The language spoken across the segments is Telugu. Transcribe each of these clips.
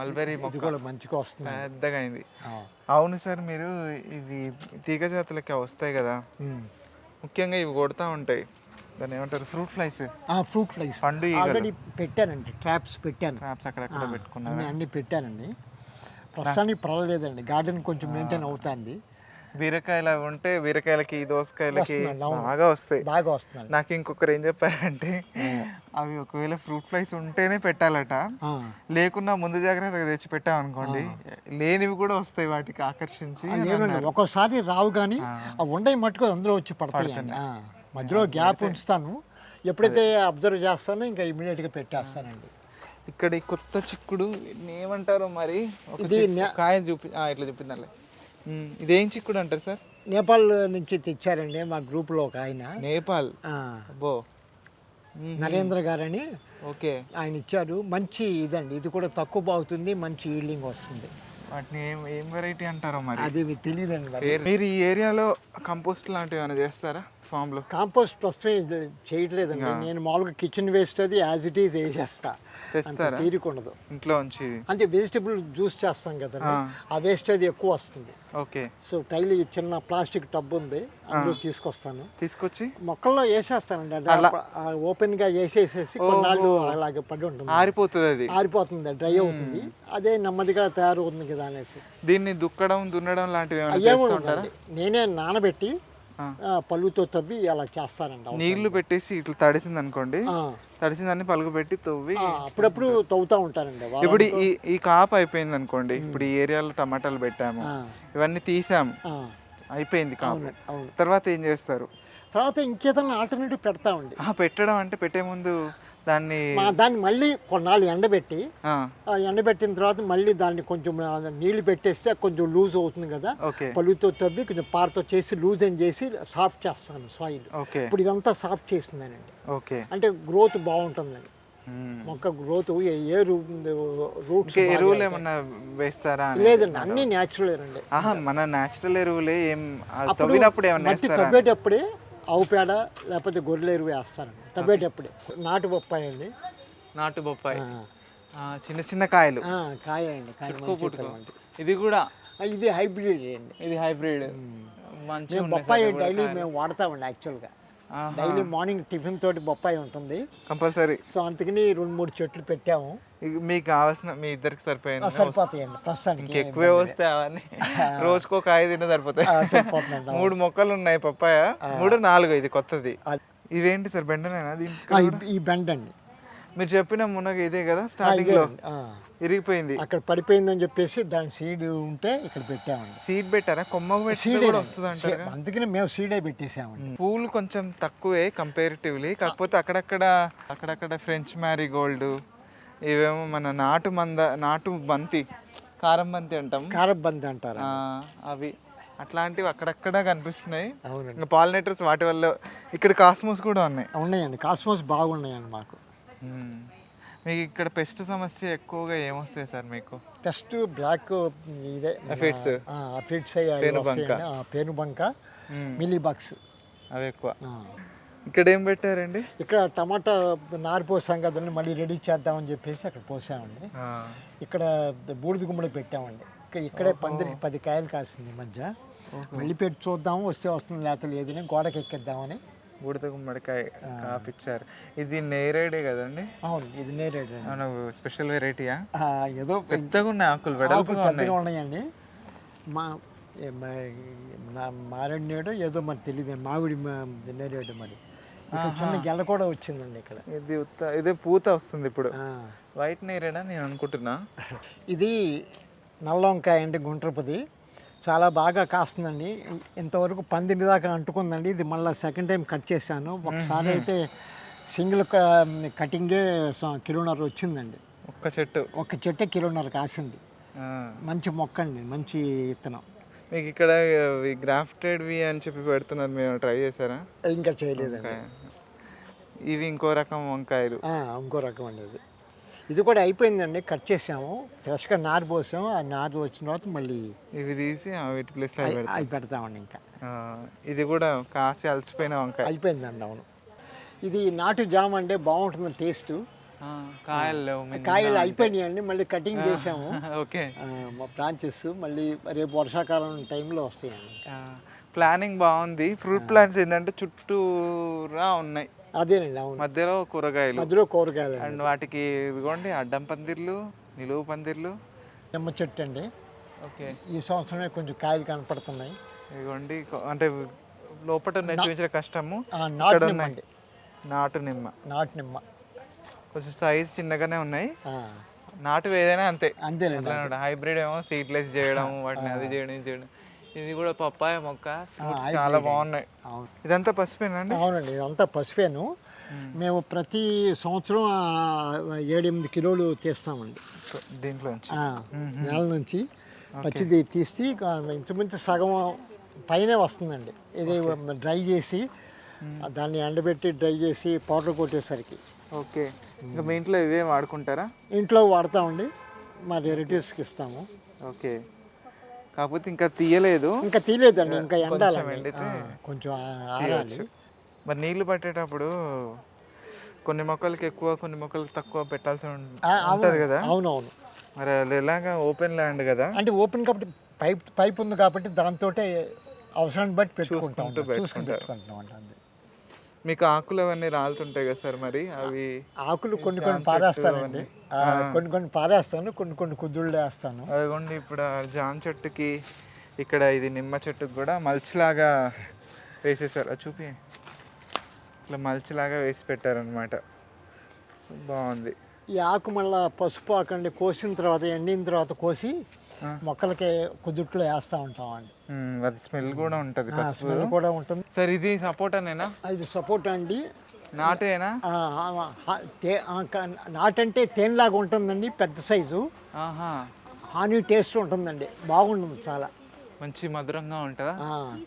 మల్బెరీ మొక్క. కూడా మంచిగా వస్తుంది. పెద్దగా అయింది. అవును సార్ మీరు ఇవి తీగ జాతులకి వస్తాయి కదా. ముఖ్యంగా ఇవి కొడతా ఉంటాయి. దాన్ని ఏమంటారు? Fruit flies. ఆ ఫ్రూట్ ఫ్లైస్. పండు ఆల్రెడీ పెట్టానండి ట్రాప్స్ పెట్టాను. ట్రాప్స్ అక్కడక్కడ పెట్టుకున్నారు? అన్ని అన్ని పెట్టానండి. ప్రస్తుతానికి పర్వాలేదండి గార్డెన్ కొంచెం మెయింటైన్ అవుతుంది. బీరకాయలు అవి ఉంటే బీరకాయలకి దోసకాయలకి. బాగా వస్తాయి. బాగా వస్తుందండి నాకు ఇంకొకరు ఏం చెప్పారంటే అవి ఒకవేళ ఫ్రూట్ ఫ్లైస్ ఉంటేనే పెట్టాలట. లేకున్నా ముందు జాగ్రత్తగా తెచ్చి పెట్టామనుకోండి లేనివి కూడా వస్తాయి వాటికి ఆకర్షించి ఒక్కోసారి రావు కానీ ఆ. ఉండయి మట్టుకు అందులో వచ్చి పడతాయండి ఆ, మధ్యలో గ్యాప్ ఉంచుతాను. ఎప్పుడైతే అబ్జర్వ్ చేస్తానో ఇంకా ఇమీడియట్గా పెట్టేస్తానండి. ఇక్కడ కొత్త చిక్కుడు ఏమంటారో మరి? కాయ చూపి ఇట్లా చూపిందాలే ఇదేం చిక్కుడు అంటారు సార్? నేపాల్ నుంచి తెచ్చారండి మా గ్రూప్లో ఒక ఆయన. నేపాల్? అబ్బో. నరేంద్ర గారని ఓకే. ఆయన ఇచ్చారు. మంచి ఇదండి. ఇది కూడా తక్కువ బాగుతుంది మంచి ఈల్డింగ్ వస్తుంది. వాటిని ఏం ఏం వెరైటీ అంటారో మరి? అది మీకు తెలియదండి మరి. ఈ ఏరియాలో కంపోస్ట్ లాంటివి ఏమైనా చేస్తారా ఫామ్లో కాంపోస్ట్ ప్రస్తుతం చేయట్లేదండి. నేను మామూలుగా కిచెన్ వేస్ట్ అది యాజ్ ఇట్ ఈజ్ వేసేస్తా. అంత తెస్తారా? ఇంట్లో ఉంచి అంటే వెజిటబుల్ జ్యూస్ చేస్తాం కదండి. ఆ. వేస్ట్ అది ఎక్కువ వస్తుంది. ఓకే. సో టైల్ చిన్న ప్లాస్టిక్ టబ్ ఉంది. అందులో తీసుకొస్తాను. తీసుకొచ్చి? మొక్కల్లో వేసేస్తానండి. ఓపెన్గా వేసేసేసి కొన్నాళ్ళు అలాగే పడి ఉంటుంది. ఆరిపోతుంది అది. ఆరిపోతుంది డ్రై అవుతుంది. అదే నెమ్మదిగా తయారవుతుంది కదా అనేసి. దీన్ని దుక్కడం దున్నడం లాంటివి నేనే నానబెట్టి పళ్ళుతో తవ్వి అలా చేస్తానండి నీళ్ళు పెట్టేసి ఇట్లా తడిసింది అనుకోండి తడిసిందని పలుగు పెట్టి తవ్వి అప్పుడప్పుడు తవ్వుతూ ఉంటానండి. ఇప్పుడు ఈ ఈ కాపు అయిపోయింది అనుకోండి ఇప్పుడు ఈ ఏరియాలో టమాటాలు పెట్టాము ఇవన్నీ తీసాము అయిపోయింది కాపు. తర్వాత ఏం చేస్తారు? తర్వాత ఇంకేదైనా ఆల్టర్నేటివ్ పెడతామండి. ఆ, పెట్టడం అంటే పెట్టే ముందు దాన్ని మా దాన్ని మళ్ళీ కొన్నాళ్ళు ఎండబెట్టి ఎండబెట్టిన తర్వాత మళ్ళీ దాన్ని కొంచెం నీళ్ళు పెట్టేస్తే కొంచెం లూజ్ అవుతుంది కదా. పలుతో తవ్వి కొంచెం పారతో చేసి లూజ్ అని చేసి సాఫ్ట్ చేస్తాను సాయిల్. ఇప్పుడు ఇదంతా సాఫ్ట్ చేసిందానండి. ఓకే. అంటే గ్రోత్ బాగుంటుందండి. మొక్క గ్రోత్ ఏ రూట్స్ ఎరువులు ఏమన్నా వేస్తారా? లేదండి అన్ని న్యాచురల్ అండి మన నేచురల్ ఎరువులే ఏం తవ్వినప్పుడు ఏమన్నా మట్టి తవ్వేటప్పుడే ఆవు పేడ లేకపోతే గొర్రెల ఎరువు వేస్తారండి తవ్వేటప్పుడే. నాటు బొప్పాయి అండి. నాటు బొప్పాయి. చిన్న చిన్న కాయలు. ఆ, కాయ అండి. ఇది కూడా ఇది హైబ్రిడ్ అండి. ఇది హైబ్రిడ్. ఉన్నాయి బొప్పాయి డైలీ. మేము వాడతామండి యాక్చువల్గా. డైలీ మార్నింగ్ టిఫిన్ తోటి బొప్పాయి ఉంటుంది. కంపల్సరీ. సో అందుకని రెండు మూడు చెట్లు పెట్టాము. మీకు కావాల్సిన మీ ఇద్దరికి సరిపోయింది సరిపోతాయండి ప్రస్తుతానికి ఇంకెక్కువే వస్తే అవన్నీ. రోజుకో కాయ తిన్న సరిపోతాయి. మూడు మొక్కలు ఉన్నాయి పప్పాయ. మూడు నాలుగు ఇది కొత్తది. ఇవేంటి సార్ బెండనేనా ఈ- బెండ్ అండి మీరు చెప్పిన మునగ ఇదే కదా స్టార్టింగ్లో. ఇరిగిపోయింది. అక్కడ పడిపోయిందని చెప్పేసి దాని సీడ్ ఉంటే ఇక్కడ పెట్టామండి. సీడ్ పెట్టారా? కొమ్మ సీడ్ వస్తుంది అంటారు అందుకని మేము సీడే పెట్టేసామండి. పూలు కొంచెం తక్కువే కంపారిటివ్లీ కాకపోతే అక్కడక్కడ అక్కడక్కడ ఫ్రెంచ్ మ్యారీగోల్డ్ ఇవేమో మన నాటు మంద నాటు బంతి కారం బంతి అంటాం. కారబంది అంటారు ఆ, అవి. అట్లాంటివి అక్కడక్కడ కనిపిస్తున్నాయి. అవునండి. పాలినేటర్స్ వాటి వల్ల ఇక్కడ కాస్మోస్ కూడా ఉన్నాయి. ఉన్నాయండి. కాస్మోస్ బాగున్నాయండి మాకు. మీకు ఇక్కడ పెస్ట్ సమస్య ఎక్కువగా ఏమొస్తాయి సార్ మీకు? ఫస్ట్ బ్లాక్ ఇదే Aphids. ఫిట్స్ పేనుబంక. మిల్లీ బగ్స్ అవి ఎక్కువ. ఇక్కడ ఏం పెట్టారండి? ఇక్కడ టమాటా నారు పోసాం కదండి మళ్ళీ రెడీ చేద్దామని చెప్పేసి అక్కడ పోసామండి. ఇక్కడ బూడిద గుమ్మడి పెట్టామండి. ఇక్కడ ఇక్కడే పందిరికి పది కాయలు కాసింది మధ్య. మళ్ళీ పెట్టి చూద్దాము వస్తే వస్తుంది లేకపోతే లేదని గోడకి ఎక్కిద్దామని. బూడిద గుమ్మడికాయ కాపిచ్చారు. ఇది నేరేడే కదండి? అవును ఇది నేరేడు. అవును స్పెషల్ వెరైటీయా ఆ, ఏదో పెద్దగా ఉన్నాయి ఆకులు వెడల్పుగా ఉన్నాయండి. మా మారేడు ఏదో మరి తెలియదు మామిడి నేరేడు మరి. చిన్న గెల కూడా వచ్చిందండి ఇక్కడ. ఇది ఇదే పూత వస్తుంది ఇప్పుడు. వైట్ నేరేడా నేను అనుకుంటున్నా? ఇది నల్ల వంకాయ అండి గుండ్రపది. చాలా బాగా కాస్తుందండి. ఇంతవరకు పందిని దాకా అంటుకుందండి. ఇది మళ్ళీ సెకండ్ టైం కట్ చేశాను. ఒకసారి అయితే సింగిల్ కటింగే కిలోన్నర వచ్చిందండి. ఒక్క చెట్టు. ఒక చెట్టే కిలోన్నర కాసింది. మంచి మొక్క అండి మంచి విత్తనం. మీకు ఇక్కడ గ్రాఫ్టెడ్ వి అని చెప్పి పెడుతున్నారు. మీరు ట్రై చేశారా? ఇంకా చేయలేదండి. వంకాయ. ఇవి ఇంకో రకం వంకాయలు. ఇంకో రకం అండి ఇది కూడా అయిపోయిందండి. కట్ చేసాము. ఫ్రెష్గా నారు పోసాము. ఆ నారు వచ్చిన తర్వాత మళ్ళీ ఇవి తీసి వీటి అవి పెడతాం. అవి పెడతామండి ఇంకా. ఇది కూడా కాసి అలసిపోయిన వంకాయ. అయిపోయిందండి అవును. ఇది నాటు జామ అంటే బాగుంటుంది టేస్ట్. కాయలు కాయలు అయిపోయినాయండి. మళ్ళీ కటింగ్ చేసాము. ఓకే. బ్రాంచెస్ మళ్ళీ రేపు వర్షాకాలం టైంలో వస్తాయండి. ప్లానింగ్ బాగుంది. ఫ్రూట్ ప్లాంట్స్ ఏంటంటే చుట్టూరా ఉన్నాయి. అదేనండి అవును. మధ్యలో కూరగాయలు. మధ్యలో కూరగాయలు అండ్ వాటికి ఇదిగోండి అడ్డం పందిర్లు నిలువు పందిర్లు. నిమ్మ చెట్టు అండి. ఓకే. ఈ సంవత్సరమే కొంచెం కాయలు కనపడుతున్నాయి. ఇదిగోండి అంటే లోపల చూపించడం కష్టము. నాటు నిమ్మ. అండి. నాటు నిమ్మ. నాటు నిమ్మ. కొంచెం సైజ్ చిన్నగానే ఉన్నాయి. నాటు ఏదైనా అంతే. అంతేనండి హైబ్రిడ్ ఏమో సీడ్లెస్ చేయడం వాటిని అది చేయడం చేయడం. ఇది కూడా పప్పాయ మొక్క. చాలా బాగున్నాయి. ఇదంతా పసిపోయినండి అవునండి ఇదంతా పసిపేను. మేము. ప్రతి సంవత్సరం ఏడెనిమిది కిలోలు తీస్తామండి. దీంట్లోంచి? ఆ, నేల నుంచి పచ్చిది తీసి ఇక ఇంచుమించు సగం పైనే వస్తుందండి. ఇది డ్రై చేసి దాన్ని ఎండబెట్టి డ్రై చేసి పౌడర్ కొట్టేసరికి. ఓకే. ఇంకా మీ ఇంట్లో ఇవే వాడుకుంటారా? ఇంట్లో వాడతామండి. మా రిలేటివ్స్కి ఇస్తాము. ఓకే. కాకపోతే ఇంకా తీయలేదు. ఇంకా తీయలేదండి ఇంకా ఎండాలండి. ఎండితే ఆ, కొంచెం మరి నీళ్ళు పట్టేటప్పుడు కొన్ని మొక్కలకి ఎక్కువ కొన్ని మొక్కలకి తక్కువ పెట్టాల్సి ఉం- ఆ, ఉంటది కదా? అవునవును. మరి అది ఎలాగా ఓపెన్ ల్యాండ్ కదా? అంటే ఓపెన్ కాబట్టి పైప్ పైప్ ఉంది కాబట్టి దాంతో అవసరాన్ని బట్టి పెట్టుకుంటాం. చూసుకుంటూ చూసుకుని పెట్టుకుంటారు. పెట్టుకుంటాం అండి అంతే. మీకు ఆకులు అవన్నీ రాలుతుంటాయి కదా సార్ మరి? అవి ఆకులు కొన్ని కొన్ని పారేస్తానండి కొన్ని కొన్ని పారేస్తాను కొన్ని కొన్ని కుదుళ్ళు వేస్తాను. అదిగోండి ఇప్పుడు జామ చెట్టుకి ఇక్కడ ఇది నిమ్మ చెట్టుకి కూడా మల్చిలాగా వేసేసారు. చూపి. ఇట్లా మల్చిలాగా వేసి పెట్టారనమాట బాగుంది. ఈ ఆకు మళ్ళా పసుపు ఆకు అండి కోసిన తర్వాత ఎండిన తర్వాత కోసి. మొక్కలకి కుదుట్లో వేస్తూ ఉంటాం అండి అది స్మెల్ కూడా ఉంటుంది స్మెల్ కూడా ఉంటుంది. సార్ ఇది సపోటానేనా ఇది సపోర్ట్ అండి. నాటేనా? నాటంటే తేనెలాగా ఉంటుందండి పెద్ద సైజు. ఆహా. హానీ టేస్ట్ ఉంటుందండి బాగుంటుంది చాలా. మంచి మధురంగా ఉంటుందా?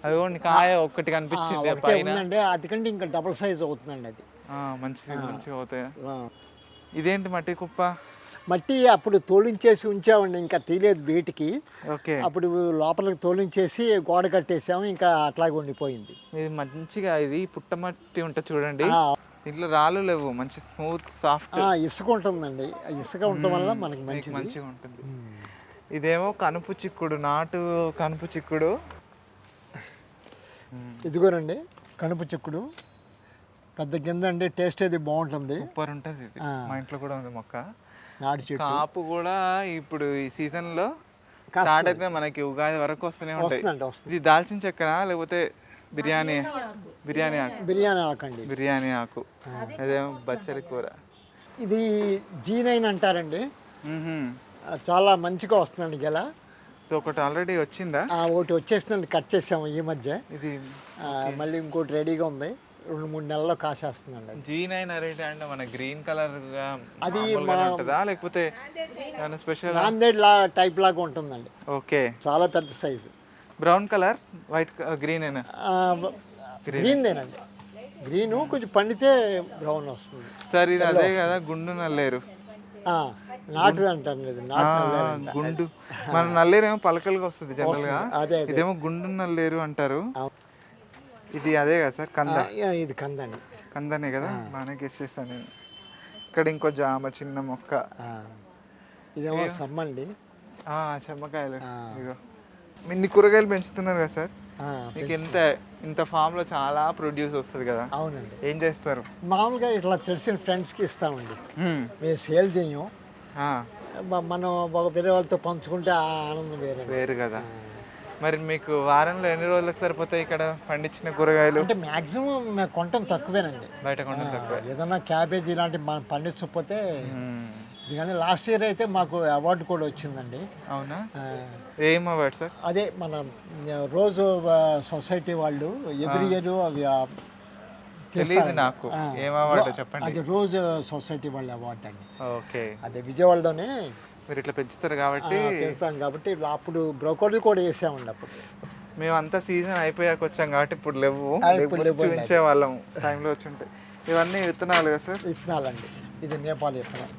అదిగోండి కాయ ఒక్కటి కనిపించింది పైన. అదికంటే ఇంకా డబుల్ సైజ్ అవుతుందండి అది. మంచిది మంచిగా అవుతాయి. ఇదేంటి మట్టి కుప్ప? మట్టి అప్పుడు తోలించేసి ఉంచామండి ఇంకా తీయలేదు బయటికి. ఓకే. అప్పుడు లోపలికి తోలించేసి గోడ కట్టేసాము ఇంకా అట్లాగే ఉండిపోయింది. ఇది మంచిగా ఇది పుట్టమట్టి ఉంటుంది చూడండి. ఆ, దీంట్లో రాళ్ళు లేవు మంచి స్మూత్ సాఫ్ట్. ఇసుక ఉంటుందండి. ఇసుక ఉండటం వల్ల మనకి మంచిది. మంచిగా ఉంటుంది. ఇదేమో కనుపు చిక్కుడు నాటు కనుపు చిక్కుడు. ఇదిగోనండి కనుపు చిక్కుడు. పెద్ద గింజ అండి టేస్ట్ అది బాగుంటుంది. సూపర్ ఉంటుంది. మా ఇంట్లో కూడా ఉంది మొక్క. నాటి చెట్టు. కాపు కూడా ఇప్పుడు ఈ సీజన్లో స్టార్ట్ అయితే మనకి ఉగాది వరకు వస్తూనే ఉంటాయి. ఇది దాల్చిన చెక్కనా లేకపోతే బిర్యానీ? బిర్యానీ ఆకు. బిర్యానీ ఆకండి. బిర్యానీ ఆకు. అదేమో బచ్చలి కూర. ఇది జీ నైన్ అంటారండి. చాలా మంచిగా వస్తుందండి గెల. ఒకటి ఆల్రెడీ వచ్చిందా? ఆ, ఒకటి వచ్చేసిందండి కట్ చేసాము ఈ మధ్య. ఇది మళ్ళీ ఇంకోటి రెడీగా ఉంది. రెండు మూడు నెలల్లో కాసేస్తుందండి అది. జీ నైన్ అరేటి అంటే మన గ్రీన్ కలర్గా అది ఉంటుందా? లేకపోతే స్పెషల్ నాందేడ్ లా టైప్ లాగా ఉంటుందండి. ఓకే. చాలా పెద్ద size. Brown colour white green. అయినా గ్రీన్దేనండి. గ్రీను కొంచెం పండితే బ్రౌన్ వస్తుంది. సార్ ఇది అదే కదా గుండు నల్లేరు. నాటు అంట. గుండు. మన నల్లేరు ఏమో పలకలుగా వస్తుంది జనరల్గా ఇదేమో గుండు నల్లేరు అంటారు. ఇది అదే కదా సార్? కంద. ఇది కందండి కందనే కదా? బాగానే గెస్ చేస్తాను నేను. ఇక్కడ ఇంకో జామ చిన్న మొక్క. ఇదేమో సమ్మండి. చెమ్మకాయలు. ఇగో ఇన్ని కూరగాయలు పెంచుతున్నారు కదా సార్? మీకు ఎంత ఇంత ఫామ్లో చాలా ప్రొడ్యూస్ వస్తుంది కదా? అవునండి. ఏం చేస్తారు? మామూలుగా ఇట్లా తెలిసిన ఫ్రెండ్స్కి ఇస్తామండి. మ్మ్. సేల్ చేయం. మనం వేరే వాళ్ళతో పంచుకుంటే ఆ ఆనందం వేరే వేరు కదా. మరి మీకు వారంలో ఎన్ని రోజులకు సరిపోతాయి ఇక్కడ పండించిన కూరగాయలు? అంటే మ్యాక్సిమం మేము కొంటాం తక్కువేనండి. బయట కొండ తక్కువ. ఏదన్నా క్యాబేజ్ ఇలాంటి మనం పండించకపోతే కానీ లాస్ట్ ఇయర్ అయితే మాకు అవార్డు కూడా వచ్చిందండి. అవునా? ఏం అవార్డు సార్? అదే మన రోజు సొసైటీ వాళ్ళు ఎవ్రీ ఇయర్ అవి తెలియదు. నాకు. ఏం అవార్డు చెప్పండి. అది రోజు సొసైటీ వాళ్ళ అవార్డు అండి. ఓకే. అదే విజయవాడలోనే మీరు ఇట్లా పెంచుతారు కాబట్టి ఆ, చేస్తాం కాబట్టి అప్పుడు బ్రోకర్లు కూడా వేసామండి అప్పుడు. మేము అంతా సీజన్ అయిపోయాక వచ్చాం కాబట్టి ఇప్పుడు లేవు. చూపించే వాళ్ళం టైంలో వచ్చి ఉంటాయి ఇవన్నీ విత్తనాలు కదా సార్? విత్తనాలండి. ఇది నేపాల్ విత్తనం.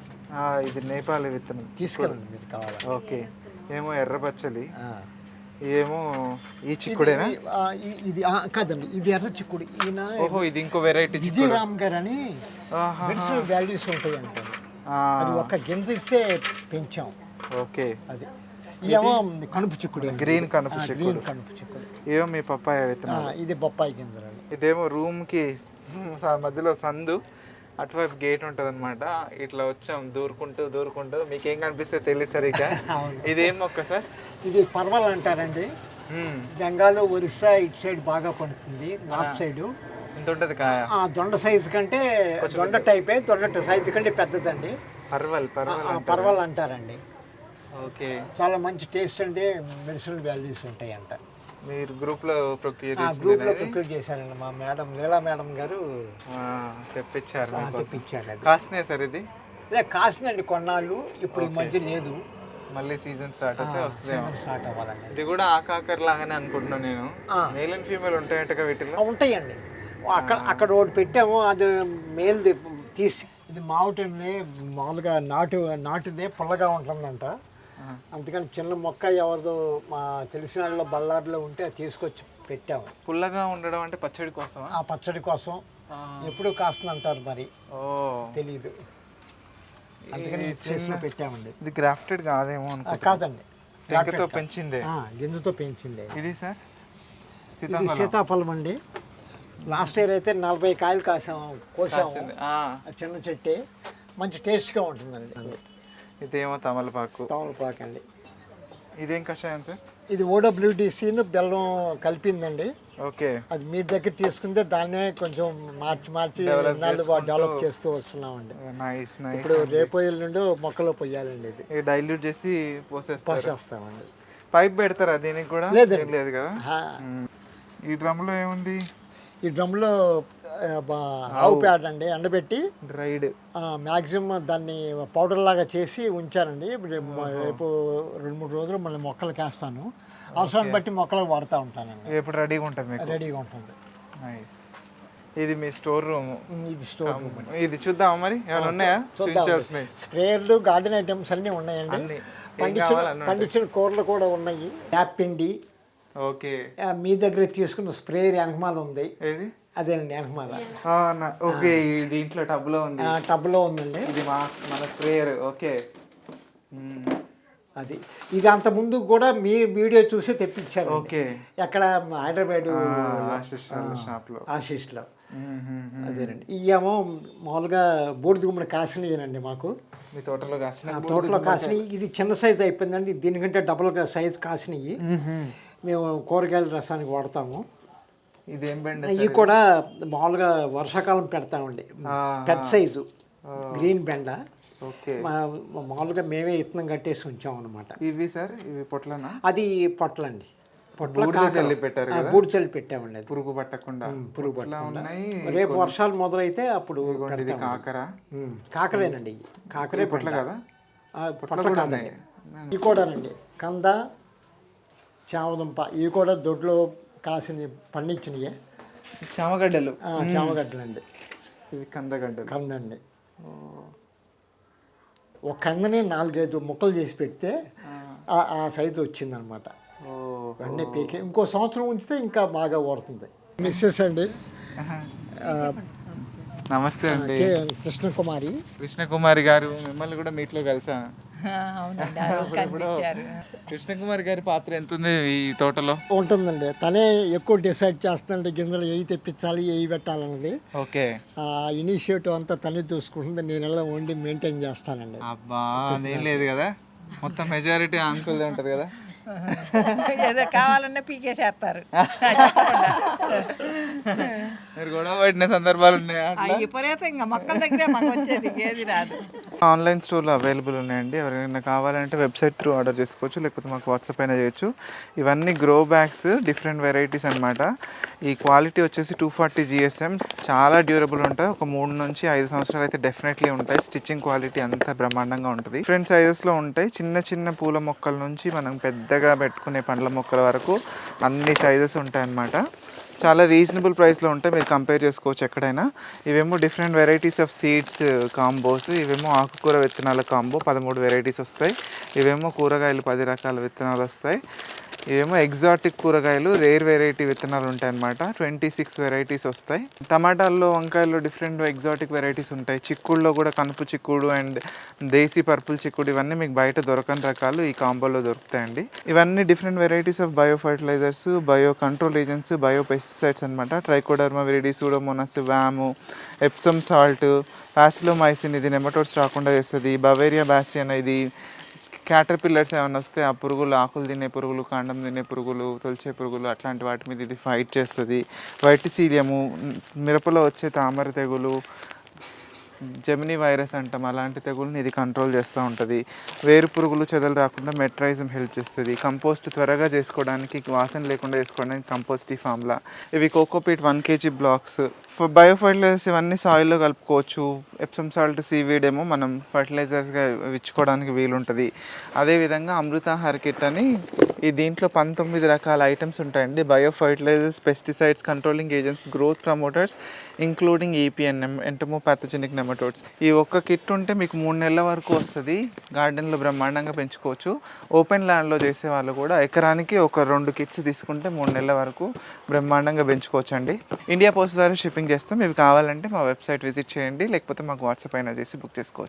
ఇది నేపాల్ విత్తనం. తీసుకెళ్ళండి మీరు కావాలి ఓకే. ఏమో ఎర్ర పచ్చలి. ఏమో ఈ చిక్కుడేనా? ఇది, కాదండి. ఇది ఎర్ర చిక్కుడు. ఈయన ఓహో ఇది ఇంకో వెరైటీ విజయరామ్ గారు అని మెడిసినల్ వాల్యూస్ ఉంటాయి అంటే అది ఒక గింజ ఇస్తే పెంచాం. ఓకే. అది. ఇదేమో కనుపు చిక్కుడు. గ్రీన్ కనుపు చిక్కుడు. గ్రీన్ కనుపు చిక్కుడు. ఏమో మీ పప్పాయ ఆ, విత్తనాలు ఇది బొప్పాయి గింజలండి. ఇదేమో రూమ్కి మధ్యలో సందు. అటువైపు గేట్ ఉంటుంది అనమాట ఇట్లా వచ్చాం దూరుకుంటూ దూరుకుంటూ. మీకేం కనిపిస్తే తెలియదు సరిగ్గా. ఇదేం మొక్క సార్? ఇది పర్వల్ అంటారండి. మ్మ్. బెంగాల్ ఒరిస్సా ఇటు సైడ్ బాగా పండుతుంది. North side. ఇంత ఉంటుంది కాయ? దొండ సైజు కంటే దొండ టైపే దొండ సైజు కంటే పెద్దదండి. పర్వల్ పర్వల్ పర్వల్ అంటారండి. ఓకే. చాలా మంచి టేస్ట్ అండి మెడిసినల్ వాల్యూస్ ఉంటాయి అంట మీరు గ్రూప్లో ప్రొక్యూర్ గ్రూప్లో ప్రిపేర్ చేశారండి మా మేడం లీలా మేడం గారు. తెప్పించారు మీకోసం. తెప్పించారు కాస్తున్నాయి సార్ ఇది? లే కాసిందండి కొన్నాళ్ళు ఇప్పుడు ఈ మధ్య లేదు. మళ్ళీ సీజన్ స్టార్ట్ అయితే వస్తుంది స్టార్ట్ అవ్వాలండి. ఇది కూడా ఆకాకర్ లాగానే అనుకుంటున్నాను నేను. మేల్ అండ్ ఫీమేల్ ఉంటాయంటగా వీటిలో? ఉంటాయండి. అక్కడ అక్కడ ఒకటి పెట్టాము అది మేల్ తీసి. ఇది మావుటండి మామూలుగా నాటు నాటుదే పుల్లగా ఉంటుందంట. అందుకని చిన్న మొక్క ఎవరిదో మా తెలిసిన వాళ్ళ బళ్ళారిలో ఉంటే అది తీసుకొచ్చి పెట్టాము. పుల్లగా ఉండడం అంటే పచ్చడి కోసమా? ఆ పచ్చడి కోసం. ఎప్పుడు కాస్తుందంటారు మరి? తెలియదు అందుకని ప్లేస్లో పెట్టామండి. ఇది గ్రాఫ్టెడ్ కాదేమో కాదండి. పెంచిందే. గింజతో పెంచింది. ఇది సార్? ఇది సీతాఫలం. అండి లాస్ట్ ఇయర్ అయితే నలభై కాయలు కాసాము కోసాము చిన్న చెట్టే. మంచి టేస్ట్గా ఉంటుందండి. ఇదేమో తమలపాకు. తమలపాకు అండి. ఇదేం కషాయం సార్? ఇది ఓడబ్ల్యూడిసిను బెల్లం కలిపిందండి. ఓకే. అది మీ దగ్గర తీసుకుంటే దాన్నే కొంచెం మార్చి మార్చి డెవలప్ చేస్తూ వస్తున్నామండి. నైస్ నైస్ ఇప్పుడు రేపు నుండి మొక్కలో పొయ్యాలండి ఇది. డైల్యూట్ చేసి పోసేస్తారు. పోసేస్తామండి. పైప్ పెడతారా దీనికి కూడా? లేదు కదా. ఈ డ్రమ్లో ఏముంది? ఈ డ్రమ్లో ఆవు. పేడ అండి ఎండబెట్టి డ్రైడ్ మ్యాక్సిమం దాన్ని పౌడర్ లాగా చేసి ఉంచానండి. ఇప్పుడు రేపు- రెండు మూడు రోజులు మళ్ళీ మొక్కలకి వేస్తాను అవసరాన్ని బట్టి మొక్కలకు వాడుతూ ఉంటానండి. ఎప్పుడు రెడీగా ఉంటుంది రెడీగా ఉంటుంది. నైస్ ఇది మీ స్టోర్ రూమ్. ఇది స్టోర్ రూమ్ ఇది చూద్దామా మరి? ఏమైనా ఉన్నాయా? చూద్దాం చూపించాల్సినవి. స్ప్రేయర్లు గార్డెన్ ఐటమ్స్ అన్నీ ఉన్నాయండి. పండించిన పండించిన కూరలు కూడా ఉన్నాయి. యాప్ పిండి ఓకే. మీ దగ్గర తీసుకున్న స్ప్రేయర్ వెనకమాల ఉంది. అదేనండి వెనకమాల ఓకే దీంట్లో టబ్లో ఉంది. ఆ, టబ్లో ఉందండి. ఇది మా మన స్ప్రేయర్ ఓకే. అది. ఇది అంత ముందు కూడా మీ వీడియో చూసి తెప్పించారు ఓకే. ఎక్కడ? హైదరాబాద్ ఆశీస్లో అదేనండి. ఇవేమో మామూలుగా బూడిద గుమ్మడి కాసినయేనండి మాకు. మీ తోటలో కాసిన తోటలో కాసినవి ఇది చిన్న సైజు అయిపోయిందండి. దీనికంటే డబుల్గా సైజు కాసినవి మేము కూరగాయల రసానికి వాడతాము. ఇదేం బెండ ఇవి కూడా మామూలుగా వర్షాకాలం పెడతామండి. పెద్ద సైజు. గ్రీన్ బెండ. మామూలుగా మేమే ఇత్తనం కట్టేసి ఉంచాం అనమాట ఇవి సార్? ఇవి పొట్లనా? అది పొట్లండి. పొట్ల బూడిద కాకర. చల్లి పెట్టారు చల్లి పెట్టామండి పురుగు పట్టకుండా. పురుగు. ఉన్నాయి రేపు వర్షాలు మొదలైతే అప్పుడు ఇది. కాకర. కాకరేనండి. కాకరే పొట్ల. కదా? పొట్ల కూడా కాదండి. ఇవి కూడానండి. కంద చామదుంప ఇవి కూడా దొడ్లో కాసిన పండించినవి చామగడ్డలు. చామగడ్డలండి. ఇవి కందగడ్డలు. కందండి. ఒక కందని నాలుగైదు ముక్కలు చేసి పెడితే ఆ- సైజు వచ్చిందనమాట. అన్నీ పీకి ఇంకో సంవత్సరం ఉంచితే ఇంకా బాగా ఊరుతుంది మిస్సెస్ అండి. నమస్తే అండి. కృష్ణకుమారి కృష్ణకుమారి గారు మిమ్మల్ని కూడా మీట్లో కలిసా? అవునండి ఆ రోజు కనిపించారు. కృష్ణకుమారి గారి పాత్ర ఎంత ఉంది ఈ తోటలో? ఉంటుందండి. తనే ఎక్కువ డిసైడ్ చేస్తుందండి గింజలు ఏవి తెప్పించాలి ఏవి పెట్టాలన్నది ఓకే. ఆ ఇనిషియేటివ్ అంతా తనే చూసుకుంటుంది. నేను ఎలా వండి మెయింటైన్ చేస్తానండి. అబ్బా అదేం లేదు కదా. మొత్తం మెజారిటీ అంకుల్దే ఉంటది కదా. ఏదో కావాలన్నా పీకేసేస్తారు. మీరు గొడవ పడిన సందర్భాలు ఉన్నాయా? విపరీతంగా మొక్కల దగ్గరే మాకు వచ్చేది ఏది రాదు. ఆన్లైన్ స్టోర్లో అవైలబుల్ ఉన్నాయండి. ఎవరైనా కావాలంటే వెబ్సైట్ త్రూ ఆర్డర్ చేసుకోవచ్చు లేకపోతే మాకు వాట్సాప్ అయినా చేయొచ్చు. ఇవన్నీ గ్రో బ్యాగ్స్ డిఫరెంట్ వెరైటీస్ అన్నమాట. ఈ క్వాలిటీ వచ్చేసి టూ ఫార్టీ జిఎస్ఎం. చాలా డ్యూరబుల్ ఉంటాయి. ఒక మూడు నుంచి ఐదు సంవత్సరాలు అయితే డెఫినెట్లీ ఉంటాయి. స్టిచ్చింగ్ క్వాలిటీ అంతా బ్రహ్మాండంగా ఉంటుంది. డిఫరెంట్ సైజెస్లో ఉంటాయి. చిన్న చిన్న పూల మొక్కల నుంచి మనం పెద్దగా పెట్టుకునే పండ్ల మొక్కల వరకు అన్ని సైజెస్ ఉంటాయి అన్నమాట చాలా రీజనబుల్ ప్రైస్లో ఉంటే మీరు కంపేర్ చేసుకోవచ్చు ఎక్కడైనా. ఇవేమో different varieties of seeds combos ఇవేమో ఆకుకూర విత్తనాల కాంబో పదమూడు వెరైటీస్ వస్తాయి. ఇవేమో కూరగాయలు పది రకాల విత్తనాలు వస్తాయి. ఏమో ఎగ్జాటిక్ కూరగాయలు రేర్ వెరైటీ విత్తనాలు ఉంటాయి అనమాట ట్వంటీ సిక్స్ వెరైటీస్ వస్తాయి. టమాటాల్లో వంకాయల్లో డిఫరెంట్ ఎగ్జాటిక్ వెరైటీస్ ఉంటాయి. చిక్కుడులో కూడా కనుపు చిక్కుడు అండ్ దేశీ పర్పుల్ చిక్కుడు ఇవన్నీ మీకు బయట దొరకని రకాలు ఈ కాంబోలో దొరుకుతాయండి. ఇవన్నీ different varieties of bio fertilisers bio control agents bio pesticides అనమాట ట్రైకోడర్మా విరిడి సూడోమోనస్ వ్యాము ఎప్సమ్ సాల్ట్ ప్యాసిలోమైసిన్ ఇది నెమటోడ్స్ రాకుండా చేస్తుంది. బవేరియా బ్యాసియన్ ఇది క్యాటర్ పిల్లర్స్ ఏమైనా వస్తే ఆ పురుగులు ఆకులు తినే పురుగులు కాండం తినే పురుగులు తొలిచే పురుగులు అట్లాంటి వాటి మీద ఇది ఫైట్ చేస్తుంది. వైట్ సీలియము మిరపలో వచ్చే తామర తెగులు జెమినీ వైరస్ అంటాం అలాంటి తెగుల్ని ఇది కంట్రోల్ చేస్తూ ఉంటుంది. వేరు పురుగులు చెదలు రాకుండా మెట్రైజం హెల్ప్ చేస్తుంది. కంపోస్ట్ త్వరగా చేసుకోవడానికి వాసన లేకుండా చేసుకోవడానికి కంపోస్ట్ ఈ ఫామ్లా ఇవి cocopeat one KG blocks bio fertilisers ఇవన్నీ సాయిల్లో కలుపుకోవచ్చు. ఎప్సమ్ సాల్ట్ సీవీడ్ ఏమో మనం ఫర్టిలైజర్స్గా ఇచ్చుకోవడానికి వీలుంటుంది. అదేవిధంగా అమృత కిట్ అని ఈ దీంట్లో పంతొమ్మిది రకాల ఐటమ్స్ ఉంటాయండి. Bio fertilisers pesticides controlling agents growth promoters including ఈపీఎన్ఎం entomopathogenic nematodes ఈ ఒక్క కిట్ ఉంటే మీకు మూడు నెలల వరకు వస్తుంది. గార్డెన్లో బ్రహ్మాండంగా పెంచుకోవచ్చు. ఓపెన్ ల్యాండ్లో చేసే వాళ్ళు కూడా ఎకరానికి ఒక రెండు కిట్స్ తీసుకుంటే మూడు నెలల వరకు బ్రహ్మాండంగా పెంచుకోవచ్చు అండి ఇండియా పోస్ట్ ద్వారా షిప్పింగ్ చేస్తాం. ఇవి కావాలంటే మా వెబ్సైట్ విజిట్ చేయండి. లేకపోతే మాకు వాట్సాప్ అయినా చేసి బుక్ చేసుకోవచ్చు.